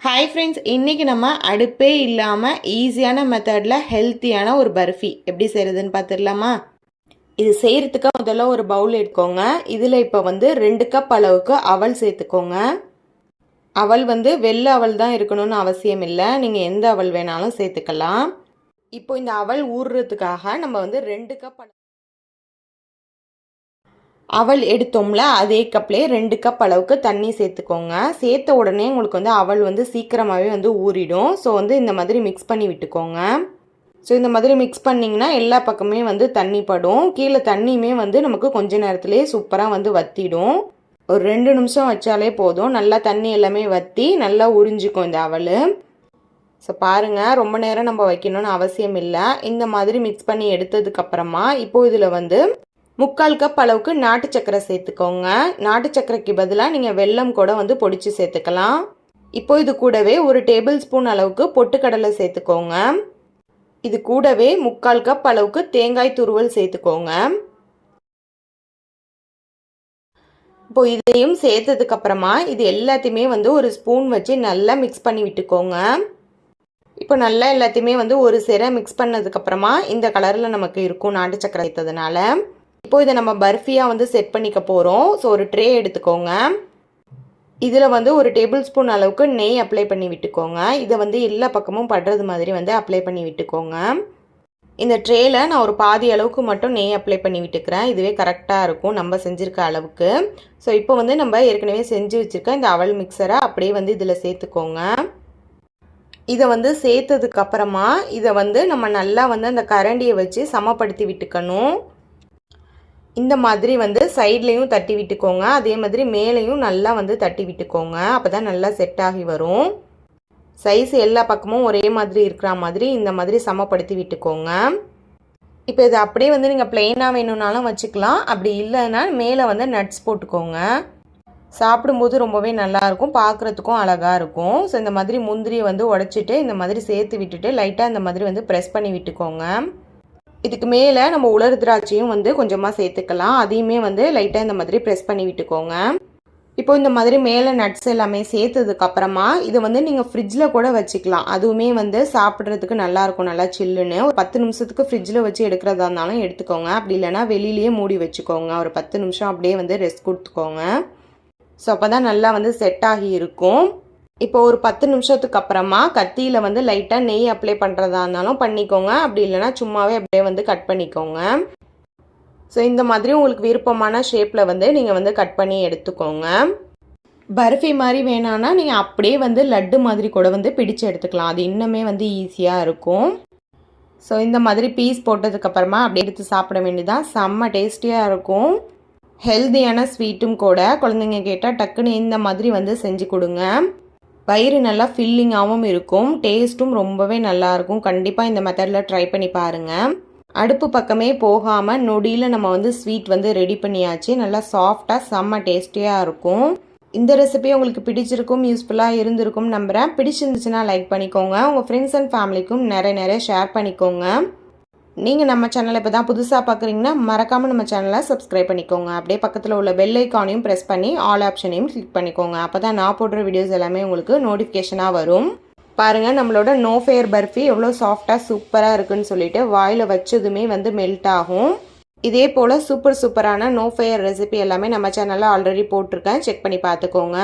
Hi friends இன்றைக்கி நம்ம அடுப்பே இல்லாமல் ஈஸியான மெத்தடில் ஹெல்த்தியான ஒரு பர்ஃபி. எப்படி செய்கிறதுன்னு பார்த்துடலாமா இது செய்கிறதுக்கு முதல்ல ஒரு பவுல் எடுத்துக்கோங்க இதில் இப்போ வந்து ரெண்டு கப் அளவுக்கு அவல் சேர்த்துக்கோங்க. அவல் வந்து வெள்ளை அவல் தான் இருக்கணும்னு அவசியம் இல்லை. நீங்கள் எந்த அவல் வேணாலும் சேர்த்துக்கலாம். இப்போ இந்த அவல் ஊறுறதுக்காக நம்ம வந்து ரெண்டு கப் அளவு அவல் எடுத்தோம்ல அதே கப்லேயே ரெண்டு கப் அளவுக்கு தண்ணி சேர்த்துக்கோங்க. சேர்த்த உடனே உங்களுக்கு வந்து அவல் வந்து சீக்கிரமாகவே வந்து ஊறிடும். ஸோ வந்து இந்த மாதிரி மிக்ஸ் பண்ணி விட்டுக்கோங்க. ஸோ இந்த மாதிரி மிக்ஸ் பண்ணிங்கன்னா எல்லா பக்கமே வந்து தண்ணி படும். கீழே தண்ணியுமே வந்து நமக்கு கொஞ்ச நேரத்துலேயே சூப்பராக வந்து வத்திடும். ஒரு ரெண்டு நிமிஷம் வச்சாலே போதும். நல்லா தண்ணி எல்லாமே வற்றி நல்லா உறிஞ்சிக்கும் இந்த அவல். ஸோ பாருங்கள் ரொம்ப நேரம் நம்ம வைக்கணும்னு அவசியம் இல்லை. இந்த மாதிரி மிக்ஸ் பண்ணி எடுத்ததுக்கப்புறமா இப்போ இதில் வந்து முக்கால் கப் அளவுக்கு நாட்டு சக்கரை சேர்த்துக்கோங்க. நாட்டு சக்கரைக்கு பதிலாக நீங்கள் வெல்லம் கூட வந்து பொடிச்சு சேர்த்துக்கலாம். இப்போ இது கூடவே ஒரு டேபிள் ஸ்பூன் அளவுக்கு பொட்டுக்கடலை சேர்த்துக்கோங்க. இது கூடவே முக்கால் கப் அளவுக்கு தேங்காய் துருவல் சேர்த்துக்கோங்க. இப்போ இதையும் சேர்த்ததுக்கு அப்புறமா இது எல்லாத்தையுமே வந்து ஒரு ஸ்பூன் வச்சு நல்லா மிக்ஸ் பண்ணி விட்டுக்கோங்க. இப்போ நல்லா எல்லாத்தையுமே வந்து ஒரு சிறை மிக்ஸ் பண்ணதுக்கப்புறமா இந்த கலரில் நமக்கு இருக்கும் நாட்டு சக்கரை வைத்ததுனால இப்போ இதை நம்ம பர்ஃபியாக வந்து செட் பண்ணிக்க போகிறோம் ஸோ ஒரு ட்ரே எடுத்துக்கோங்க. இதில் வந்து ஒரு டேபிள் ஸ்பூன் அளவுக்கு நெய் அப்ளை பண்ணி விட்டுக்கோங்க. இதை வந்து எல்லா பக்கமும் படுறது மாதிரி வந்து அப்ளை பண்ணி விட்டுக்கோங்க. இந்த ட்ரேயில் நான் ஒரு பாதி அளவுக்கு மட்டும் நெய் அப்ளை பண்ணி விட்டுக்கிறேன். இதுவே கரெக்டாக இருக்கும். நம்ம செஞ்சுருக்க அளவுக்கு. ஸோ இப்போ வந்து நம்ம ஏற்கனவே செஞ்சு வச்சுருக்க இந்த அவல் மிக்சரை அப்படியே வந்து இதில் சேர்த்துக்கோங்க. இதை வந்து சேர்த்ததுக்கப்புறமா இதை வந்து நம்ம நல்லா வந்து அந்த கரண்டியை வச்சு சமப்படுத்தி விட்டுக்கணும். இந்த மாதிரி வந்து சைட்லேயும் தட்டி விட்டுக்கோங்க. அதே மாதிரி மேலேயும் நல்லா வந்து தட்டி விட்டுக்கோங்க. அப்போ தான் நல்லா செட் ஆகி வரும். சைஸ் எல்லா பக்கமும் ஒரே மாதிரி இருக்கிற மாதிரி இந்த மாதிரி சமப்படுத்தி விட்டுக்கோங்க. இப்போ இது அப்படியே வந்து நீங்கள் பிளெயினாக வேணும்னாலும் வச்சுக்கலாம். அப்படி இல்லைன்னா மேலே வந்து நட்ஸ் போட்டுக்கோங்க. சாப்பிடும்போது ரொம்பவே நல்லாயிருக்கும் பார்க்குறதுக்கும் அழகாக இருக்கும். ஸோ இந்த மாதிரி முந்திரியை வந்து உடச்சிட்டு இந்த மாதிரி சேர்த்து விட்டுட்டு லைட்டாக இந்த மாதிரி வந்து ப்ரெஸ் பண்ணி விட்டுக்கோங்க. இதுக்கு மேலே நம்ம உலர் திராட்சையும் வந்து கொஞ்சமாக சேர்த்துக்கலாம். அதையுமே வந்து லைட்டாக இந்த மாதிரி ப்ரெஸ் பண்ணி விட்டுக்கோங்க. இப்போ இந்த மாதிரி மேலே நட்ஸ் எல்லாமே சேர்த்ததுக்கு அப்புறமா இதை வந்து நீங்கள் ஃப்ரிட்ஜில் கூட வச்சுக்கலாம். அதுவுமே வந்து சாப்பிட்றதுக்கு நல்லாயிருக்கும் நல்லா சில்லுன்னு ஒரு பத்து நிமிஷத்துக்கு ஃப்ரிட்ஜில் வச்சு எடுக்கிறதா இருந்தாலும் எடுத்துக்கோங்க. அப்படி இல்லைனா வெளியிலேயே மூடி வச்சுக்கோங்க. ஒரு பத்து நிமிஷம் அப்படியே வந்து ரெஸ்ட் கொடுத்துக்கோங்க. ஸோ அப்போ தான் நல்லா வந்து செட் ஆகி இருக்கும். இப்போ ஒரு பத்து நிமிஷத்துக்கு அப்புறமா கத்தியில் வந்து லைட்டாக நெய் அப்ளை பண்ணுறதா இருந்தாலும் பண்ணிக்கோங்க. அப்படி இல்லைனா சும்மாவே அப்படியே வந்து கட் பண்ணிக்கோங்க. ஸோ இந்த மாதிரி உங்களுக்கு விருப்பமான ஷேப்பில் வந்து நீங்கள் வந்து கட் பண்ணி எடுத்துக்கோங்க. பர்ஃபி மாதிரி வேணான்னா நீங்கள் அப்படியே வந்து லட்டு மாதிரி கூட வந்து பிடிச்சு எடுத்துக்கலாம். அது இன்னுமே வந்து ஈஸியாக இருக்கும். ஸோ இந்த மாதிரி பீஸ் போட்டதுக்கப்புறமா அப்படியே எடுத்து சாப்பிட வேண்டியதான் செம்ம டேஸ்டியாக இருக்கும். ஹெல்த்தியான ஸ்வீட்டும் கூட குழந்தைங்க கேட்டால் டக்குன்னு இந்த மாதிரி வந்து செஞ்சு கொடுங்க. வயிறு நல்லா ஃபில்லிங்காகவும் இருக்கும். டேஸ்ட்டும் ரொம்பவே நல்லாயிருக்கும் கண்டிப்பாக இந்த மெத்தடில் ட்ரை பண்ணி பாருங்கள் அடுப்பு பக்கமே போகாமல் நொடியில் நம்ம வந்து ஸ்வீட் வந்து ரெடி பண்ணியாச்சு. நல்லா சாஃப்டாக செம்ம டேஸ்டியாக இருக்கும். இந்த ரெசிபி உங்களுக்கு பிடிச்சிருக்கும் யூஸ்ஃபுல்லாக இருந்திருக்கும் நம்புகிறேன் பிடிச்சிருந்துச்சுன்னா லைக் பண்ணிக்கோங்க. உங்கள் ஃப்ரெண்ட்ஸ் அண்ட் ஃபேமிலிக்கும் நிறைய நிறைய ஷேர் பண்ணிக்கோங்க. நீங்கள் நம்ம சேனலை இப்போ தான் புதுசாக பார்க்குறீங்கன்னா மறக்காமல் நம்ம சேனலை சப்ஸ்கிரைப் பண்ணிக்கோங்க. அப்படியே பக்கத்தில் உள்ள பெல் ஐக்கானையும் ப்ரெஸ் பண்ணி ஆல் ஆப்ஷனையும் கிளிக் பண்ணிக்கோங்க. அப்போ தான் நான் போடுற வீடியோஸ் எல்லாமே உங்களுக்கு நோட்டிஃபிகேஷனாக வரும். பாருங்கள் நம்மளோட நோ ஃபேர் பர்ஃபி எவ்வளோ சாஃப்டாக சூப்பராக இருக்குன்னு சொல்லிட்டு வாயில் வச்சதுமே வந்து மெல்ட் ஆகும். இதே போல் சூப்பர் சூப்பரான நோ ஃபேர் ரெசிபி எல்லாமே நம்ம சேனலில் ஆல்ரெடி போட்டிருக்கேன். செக் பண்ணி பார்த்துக்கோங்க.